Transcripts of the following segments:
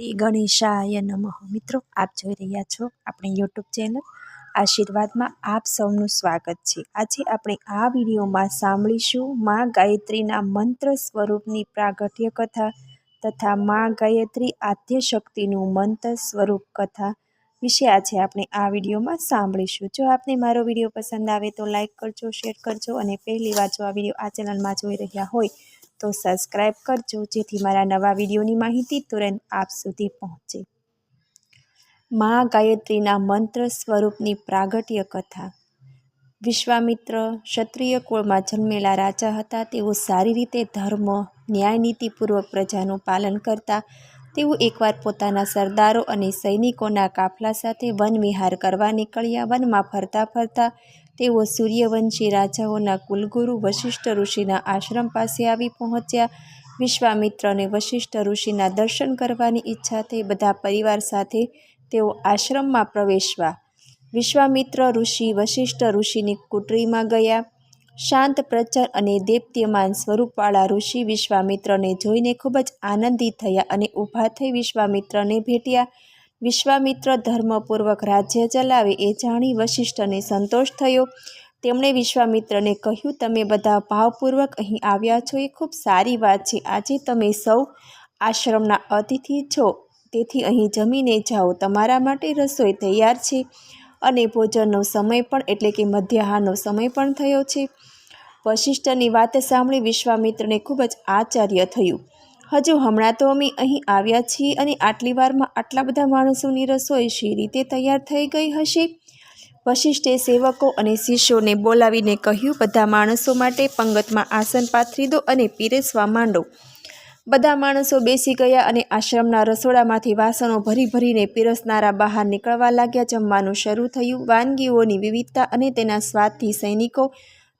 શ્રી ગણેશાય નમઃ. મિત્રો, આપ જોઈ રહ્યા છો આપણી યુટ્યુબ ચેનલ આશીર્વાદમાં આપ સૌનું સ્વાગત છે. આજે આપણે આ વિડીયોમાં સાંભળીશું મા ગાયત્રીના મંત્ર સ્વરૂપની પ્રાગટ્ય કથા તથા મા ગાયત્રી આદ્ય શક્તિનું મંત્ર સ્વરૂપ કથા વિશે આજે આપણે આ વિડીયોમાં સાંભળીશું. જો આપને મારો વીડિયો પસંદ આવે તો લાઇક કરજો, શેર કરજો અને પહેલી વાર જો આ વીડિયો આ ચેનલમાં જોઈ રહ્યા હોય તો સબસ્ક્રાઈબ કરજો, જેથી મારા નવા વિડીયોની માહિતી તુરંત આપ સુધી પહોંચે. મા ગાયત્રીના મંત્ર સ્વરૂપની પ્રાગટ્ય કથા. વિશ્વામિત્ર ક્ષત્રિય કુળમાં જન્મેલા રાજા હતા. તેઓ સારી રીતે ધર્મ ન્યાયનીતિપૂર્વક પ્રજાનું પાલન કરતા. તેઓ એકવાર પોતાના સરદારો અને સૈનિકોના કાફલા સાથે વન વિહાર કરવા નીકળ્યા. વનમાં ફરતા ફરતા તેઓ સૂર્યવંશી રાજાઓના કુલગુરુ વશિષ્ઠ ઋષિના આશ્રમ પાસે આવી પહોંચ્યા. વિશ્વામિત્રને વશિષ્ઠ ઋષિના દર્શન કરવાની ઈચ્છા થઈ બધા પરિવાર સાથે તેઓ આશ્રમમાં પ્રવેશવા. વિશ્વામિત્ર ઋષિ વશિષ્ઠ ઋષિની કુટરીમાં ગયા. શાંત પ્રચર અને દેપ્યમાન સ્વરૂપવાળા ઋષિ વિશ્વામિત્રને જોઈને ખૂબ જ આનંદિત થયા અને ઊભા થઈ વિશ્વામિત્રને ભેટ્યા. વિશ્વામિત્ર ધર્મપૂર્વક રાજ્ય ચલાવે એ જાણી વશિષ્ઠને સંતોષ થયો. તેમણે વિશ્વામિત્રને કહ્યું, તમે બધા ભાવપૂર્વક અહીં આવ્યા છો, એ ખૂબ સારી વાત છે. આજે તમે સૌ આશ્રમના અતિથિ છો. તેથી અહીં જમીને જાઓ. તમારા માટે રસોઈ તૈયાર છે અને ભોજનનો સમય પણ, એટલે કે મધ્યાહનનો સમય પણ થયો છે. વશિષ્ઠની વાત સાંભળી વિશ્વામિત્રને ખૂબ જ આશ્ચર્ય થયું. હજુ હમણાં તો અમે અહીં આવ્યા છીએ અને આટલી વારમાં આટલા બધા માણસોની રસોઈ શી રીતે તૈયાર થઈ ગઈ હશે? વશિષ્ઠે સેવકો અને શિષ્યોને બોલાવીને કહ્યું, બધા માણસો માટે પંગતમાં આસન પાથરી દો અને પીરસવા માંડો. બધા માણસો બેસી ગયા અને આશ્રમના રસોડામાંથી વાસણો ભરી ભરીને પીરસનારા બહાર નીકળવા લાગ્યા. જમવાનું શરૂ થયું. વાનગીઓની વિવિધતા અને તેના સ્વાદથી સૈનિકો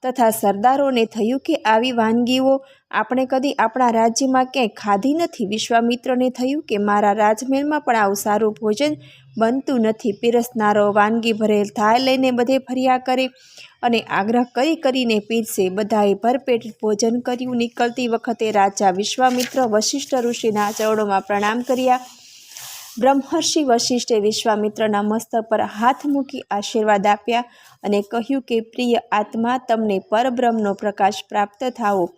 તથા સરદારોને થયું કે આવી વાનગીઓ આપણે કદી આપણા રાજ્યમાં ક્યાંય ખાધી નથી. વિશ્વામિત્રને થયું કે મારા રાજમહેલમાં પણ આવું સારું ભોજન બનતું નથી. પીરસનારો વાનગી ભરેલ થાય લઈને બધે ફર્યા કરે અને આગ્રહ કરી કરીને પીરસે. બધાએ ભરપેટ ભોજન કર્યું. નીકળતી વખતે રાજા વિશ્વામિત્ર વશિષ્ઠ ઋષિના ચરણોમાં પ્રણામ કર્યા. બ્રહ્મર્ષિ વશિષ્ઠે વિશ્વામિત્રના મસ્તક પર હાથ મૂકી આશીર્વાદ આપ્યા. અને કહ્યું કે, પ્રિય આત્મા, તમને પરબ્રહ્મનો પ્રકાશ પ્રાપ્ત થાવો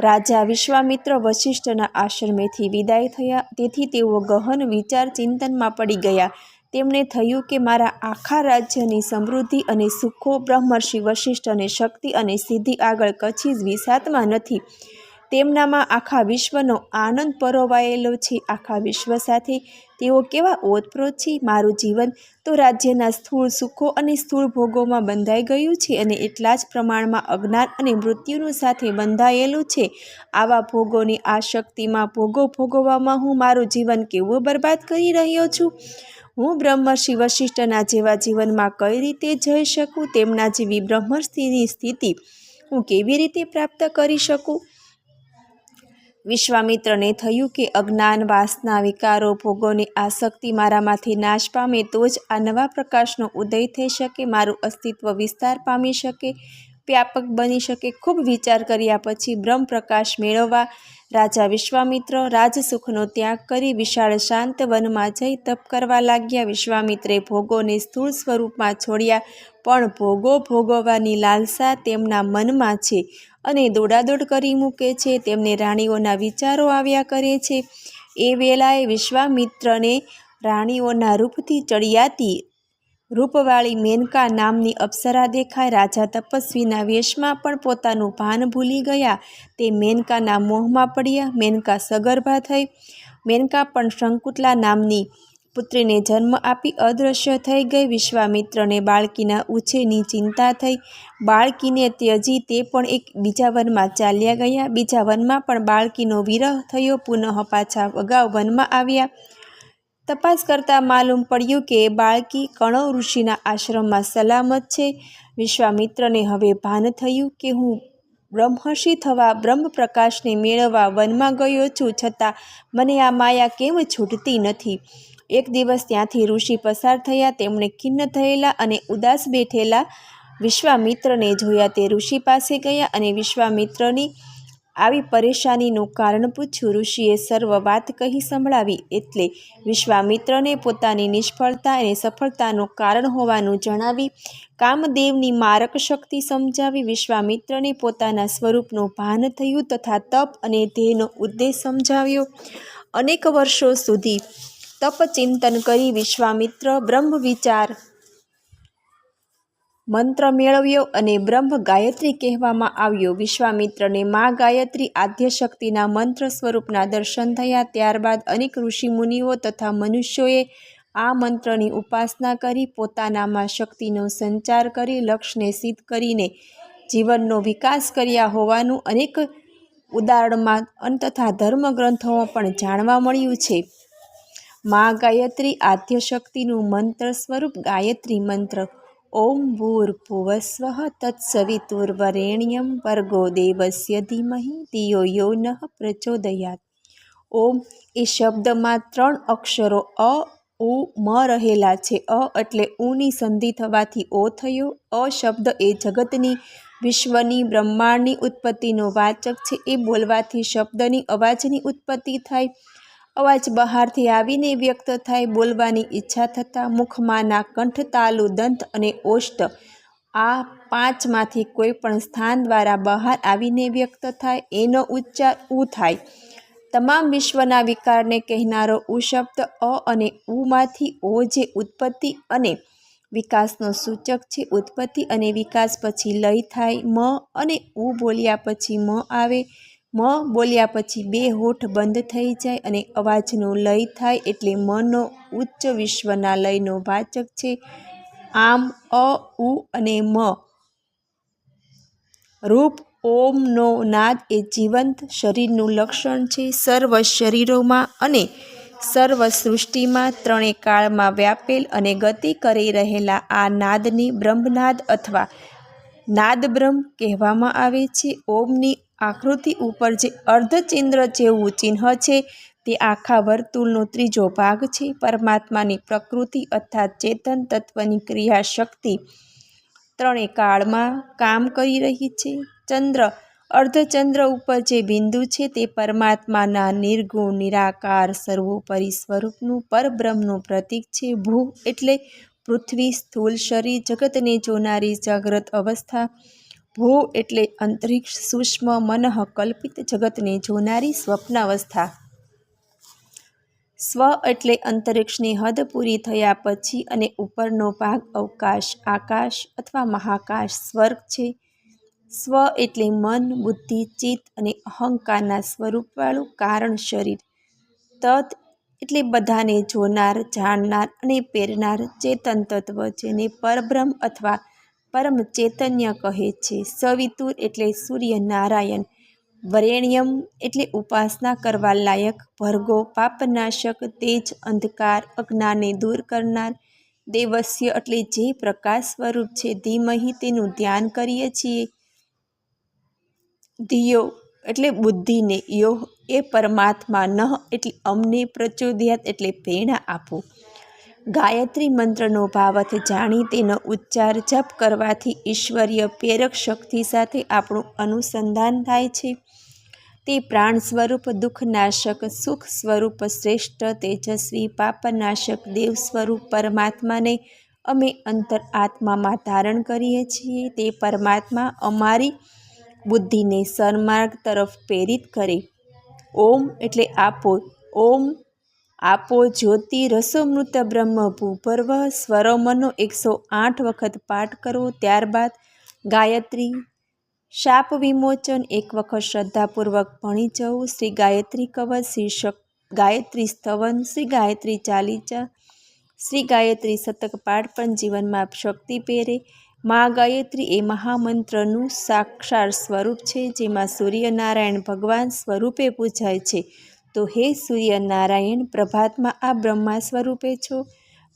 રાજા વિશ્વામિત્ર વશિષ્ઠના આશ્રમેથી વિદાય થયા. તેથી તેઓ ગહન વિચાર ચિંતનમાં પડી ગયા. તેમણે થયું કે, મારા આખા રાજ્યની સમૃદ્ધિ અને સુખો બ્રહ્મર્ષિ વશિષ્ઠને શક્તિ અને સિદ્ધિ આગળ કચ્છી જ વિસાતમાં નથી. તેમનામાં આખા વિશ્વનો આનંદ પરોવાયેલો છે. આખા વિશ્વ સાથે તેઓ કેવા ઓતપ્રોત છે? મારું જીવન તો રાજ્યના સ્થૂળ સુખો અને સ્થૂળ ભોગોમાં બંધાઈ ગયું છે અને એટલા જ પ્રમાણમાં અજ્ઞાન અને મૃત્યુનું સાથે બંધાયેલું છે. આવા ભોગોની આ શક્તિમાં ભોગો ભોગવવામાં હું મારું જીવન કેવું બરબાદ કરી રહ્યો છું? હું બ્રહ્મર્ષિ વશિષ્ઠના જેવા જીવનમાં કઈ રીતે જઈ શકું? તેમના જેવી બ્રહ્મર્ષિની સ્થિતિ હું કેવી રીતે પ્રાપ્ત કરી શકું? વિશ્વામિત્રને થયું કે અજ્ઞાન વાસના વિકારો ભોગોની આસક્તિ મારામાંથી નાશ પામે તો જ આ નવા પ્રકાશનો ઉદય થઈ શકે, મારું અસ્તિત્વ વિસ્તાર પામી શકે, વ્યાપક બની શકે ખૂબ વિચાર કર્યા પછી બ્રહ્મ પ્રકાશ મેળવવા, રાજા વિશ્વામિત્ર રાજસુખનો ત્યાગ કરી વિશાળ શાંત વનમાં જઈ તપ કરવા લાગ્યા. વિશ્વામિત્રે ભોગોને સ્થૂળ સ્વરૂપમાં છોડ્યા, પણ ભોગો ભોગવવાની લાલસા તેમના મનમાં છે. અને દોડાદોડ કરી મૂકે છે. તેમને રાણીઓના વિચારો આવ્યા કરે છે. એ વેલાએ વિશ્વામિત્રને રાણીઓના રૂપથી ચડિયાતી રૂપવાળી મેનકા નામની અપ્સરા દેખાય રાજા તપસ્વીના વેશમાં પણ પોતાનું ભાન ભૂલી ગયા. તે મેનકાના મોહમાં પડ્યા. મેનકા સગર્ભા થઈ. મેનકા પણ શંકુતલા નામની પુત્રીને જન્મ આપી અદૃશ્ય થઈ ગઈ. વિશ્વામિત્રને બાળકીના ઉછેરની ચિંતા થઈ. બાળકીને ત્યજી તે પણ એક બીજા વનમાં ચાલ્યા ગયા. બીજા વનમાં પણ બાળકીનો વિરહ થયો. પુનઃ પાછા અગાઉ વનમાં આવ્યા. તપાસ કરતાં માલુમ પડ્યું કે બાળકી કણવ ઋષિના આશ્રમમાં સલામત છે. વિશ્વામિત્રને હવે ભાન થયું કે હું બ્રહ્મર્ષિ થવા બ્રહ્મ પ્રકાશને મેળવવા વનમાં ગયો છું છતાં મને આ માયા કેમ છૂટતી નથી? એક દિવસ ત્યાંથી ઋષિ પસાર થયા, તેમણે ખિન્ન થયેલા અને ઉદાસ બેઠેલા વિશ્વામિત્રને જોયા. તે ઋષિ પાસે ગયા અને વિશ્વામિત્રની આવી પરેશાનીનું કારણ પૂછ્યું. ઋષિએ સર્વ વાત કહી સંભળાવી એટલે વિશ્વામિત્રને પોતાની નિષ્ફળતા અને સફળતાનું કારણ હોવાનું જણાવી કામદેવની મારક શક્તિ સમજાવી વિશ્વામિત્રને પોતાના સ્વરૂપનું ભાન થયું તથા તપ અને ધ્યેયનો ઉદ્દેશ સમજાવ્યો. અનેક વર્ષો સુધી તપ ચિંતન કરી વિશ્વામિત્ર બ્રહ્મ વિચાર મંત્ર મેળવ્યો અને બ્રહ્મ ગાયત્રી કહેવામાં આવ્યો. વિશ્વામિત્રને મા ગાયત્રી આદ્યશક્તિના મંત્ર સ્વરૂપના દર્શન થયા. ત્યારબાદ અનેક ઋષિમુનિઓ તથા મનુષ્યોએ આ મંત્રની ઉપાસના કરી પોતાનામાં શક્તિનો સંચાર કરી લક્ષ્યને સિદ્ધ કરીને જીવનનો વિકાસ કર્યા હોવાનું અનેક ઉદાહરણમાં તથા ધર્મગ્રંથોમાં પણ જાણવા મળ્યું છે. મા ગાયત્રી આદ્યશક્તિનું મંત્ર સ્વરૂપ ગાયત્રી મંત્ર. ઓમ ભૂર્ભુવસ્વ તત્સવિતુર્વરેણ્યમ વર્ગો દેવસ્ય ધીમહિ ધિયો યો નઃ પ્રચોદયાત. ઓમ એ શબ્દમાં ત્રણ અક્ષરો અ, ઉ, મ રહેલા છે. અ એટલે ઉની સંધિ થવાથી ઓ થયો. અ શબ્દ એ જગતની, વિશ્વની, બ્રહ્માંડની ઉત્પત્તિનો વાચક છે. એ બોલવાથી શબ્દની અવાજની ઉત્પત્તિ થાય. અવાજ બહારથી આવીને વ્યક્ત થાય બોલવાની ઈચ્છા થતાં મુખમાંના કંઠ, તાલુ, દંત અને ઓષ્ટ આ પાંચમાંથી કોઈ પણ સ્થાન દ્વારા બહાર આવીને વ્યક્ત થાય એનો ઉચ્ચાર ઉ થાય. તમામ વિશ્વના વિકારને કહેનારો ઉ શબ્દ અ અને ઉમાંથી ઓ જે ઉત્પત્તિ અને વિકાસનો સૂચક છે, ઉત્પત્તિ અને વિકાસ પછી લય થાય, મ અને ઉ બોલ્યા પછી મ આવે. મ બોલ્યા પછી બે હોઠ બંધ થઈ જાય અને અવાજનો લય થાય એટલે મનો ઉચ્ચ વિશ્વના લયનો વાચક છે. આમ, અ, ઉ અને મ. રૂપ ઓમનો નાદ એ જીવંત શરીરનું લક્ષણ છે. સર્વ શરીરોમાં અને સર્વ સૃષ્ટિમાં ત્રણેય કાળમાં વ્યાપેલ અને ગતિ કરી રહેલા આ નાદને બ્રહ્મનાદ અથવા નાદબ્રહ્મ કહેવામાં આવે છે. ઓમની આકૃતિ ઉપર જે અર્ધચંદ્ર જેવું ચિહ્ન છે, તે આખા વર્તુળનો ત્રીજો ભાગ છે. પરમાત્માની પ્રકૃતિ અર્થાત ચેતન તત્વની ક્રિયાશક્તિ ત્રણે કાળમાં કામ કરી રહી છે. ચંદ્ર અર્ધચંદ્ર ઉપર જે બિંદુ છે, તે પરમાત્માના નિર્ગુણ, નિરાકાર, સર્વોપરી સ્વરૂપનું પરબ્રહ્મનું પ્રતીક છે. ભૂ એટલે પૃથ્વી સ્થૂલ શરીર જગતને જોનારી જાગ્રત અવસ્થા. ભૂ એટલે અંતરિક્ષ સૂક્ષ્મ મનઃ કલ્પિત જગતને જોનારી સ્વપ્નાવસ્થા. સ્વ એટલે અંતરિક્ષની હદ પૂરી થયા પછી અને ઉપરનો ભાગ અવકાશ, આકાશ અથવા મહાકાશ સ્વર્ગ છે. સ્વ એટલે મન, બુદ્ધિ, ચિત્ત અને અહંકારના સ્વરૂપવાળું કારણ શરીર. તત એટલે બધાને જોનાર, જાણનાર અને પેરનાર ચેતન તત્વ જેને પરબ્રહ્મ અથવા પરમ ચૈતન્ય કહે છે. સવિતુર એટલે સૂર્ય નારાયણ, વરેણ્યમ એટલે ઉપાસના કરવા લાયક, ભર્ગો પાપનાશક, તેજ અંધકાર અજ્ઞાને દૂર કરનાર, દેવસ્ય એટલે જે પ્રકાશ સ્વરૂપ છે, ધીમહી તેનું ધ્યાન કરીએ છીએ. ધિયો એટલે બુદ્ધિને, યોહ એ પરમાત્મા, નહ એટલે અમને પ્રચોદયાત એટલે પ્રેરણા આપો. ગાયત્રી મંત્રનો ભાવાર્થ જાણી તેનો ઉચ્ચાર જપ કરવાથી ઈશ્વરીય પ્રેરક શક્તિ સાથે આપણું અનુસંધાન થાય છે. તે પ્રાણ સ્વરૂપ દુઃખનાશક સુખ સ્વરૂપ, શ્રેષ્ઠ, તેજસ્વી પાપનાશક દેવ સ્વરૂપ, પરમાત્માને અમે અંતર આત્મામાં ધારણ કરીએ છીએ. તે પરમાત્મા અમારી બુદ્ધિને સન્માર્ગ તરફ પ્રેરિત કરે. ઓમ એટલે આપો. ઓમ આપો જ્યોતિ રસોમૃત બ્રહ્મ ભૂપર્વ સ્વરોમનો એકસો આઠ વખત પાઠ કરવો ત્યારબાદ ગાયત્રી શાપ વિમોચન એક વખત શ્રદ્ધાપૂર્વક ભણી જવું. શ્રી ગાયત્રી કવચ, શીર્ષક ગાયત્રી સ્તવન, શ્રી ગાયત્રી ચાલીચા, શ્રી ગાયત્રી શતક પાઠ પણ જીવનમાં શક્તિ પહેરે. મા ગાયત્રી એ મહામંત્રનું સાક્ષાત સ્વરૂપ છે, જેમાં સૂર્યનારાયણ ભગવાન સ્વરૂપે પૂજાય છે. તો હે સૂર્યનારાયણ, પ્રભાતમાં આ બ્રહ્મા સ્વરૂપે છો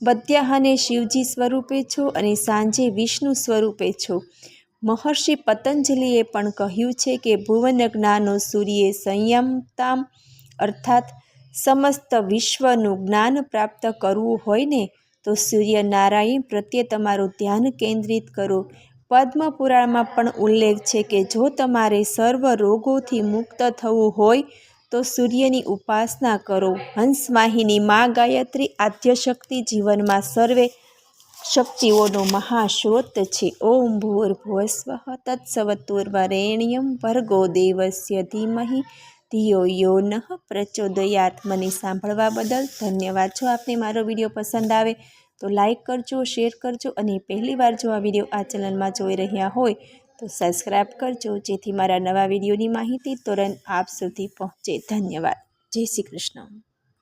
બદ્યાહાને શિવજી સ્વરૂપે છો અને સાંજે વિષ્ણુ સ્વરૂપે છો. મહર્ષિ પતંજલિએ પણ કહ્યું છે કે ભુવન જ્ઞાનો સૂર્યે સંયમતામ, અર્થાત સમસ્ત વિશ્વનું જ્ઞાન પ્રાપ્ત કરવું હોય ને, તો સૂર્યનારાયણ પ્રત્યે તમારું ધ્યાન કેન્દ્રિત કરો. પદ્મ પુરાણમાં પણ ઉલ્લેખ છે કે જો તમારે સર્વ રોગોથી મુક્ત થવું હોય તો સૂર્યની ઉપાસના કરો. હંસવાહિની મા ગાયત્રી આદ્યશક્તિ જીવનમાં સર્વે શક્તિઓનો મહાસ્રોત છે. ઓમ ભૂર્ભુવસ્વ તત્સવતુર્વરેણ્યમ ભર્ગો દેવસ્ય ધીમહિ ધિયો યો નઃ પ્રચોદયાત મને સાંભળવા બદલ ધન્યવાદ. જો આપને મારો વીડિયો પસંદ આવે તો લાઈક કરજો, શેર કરજો અને પહેલીવાર જો આ વીડિયો આ ચેનલમાં જોઈ રહ્યા હોય તો સબસ્ક્રાઈબ કરજો. જેથી મારા નવા વિડીયોની માહિતી તુરંત આપ સુધી પહોંચે. ધન્યવાદ. જય શ્રી કૃષ્ણ.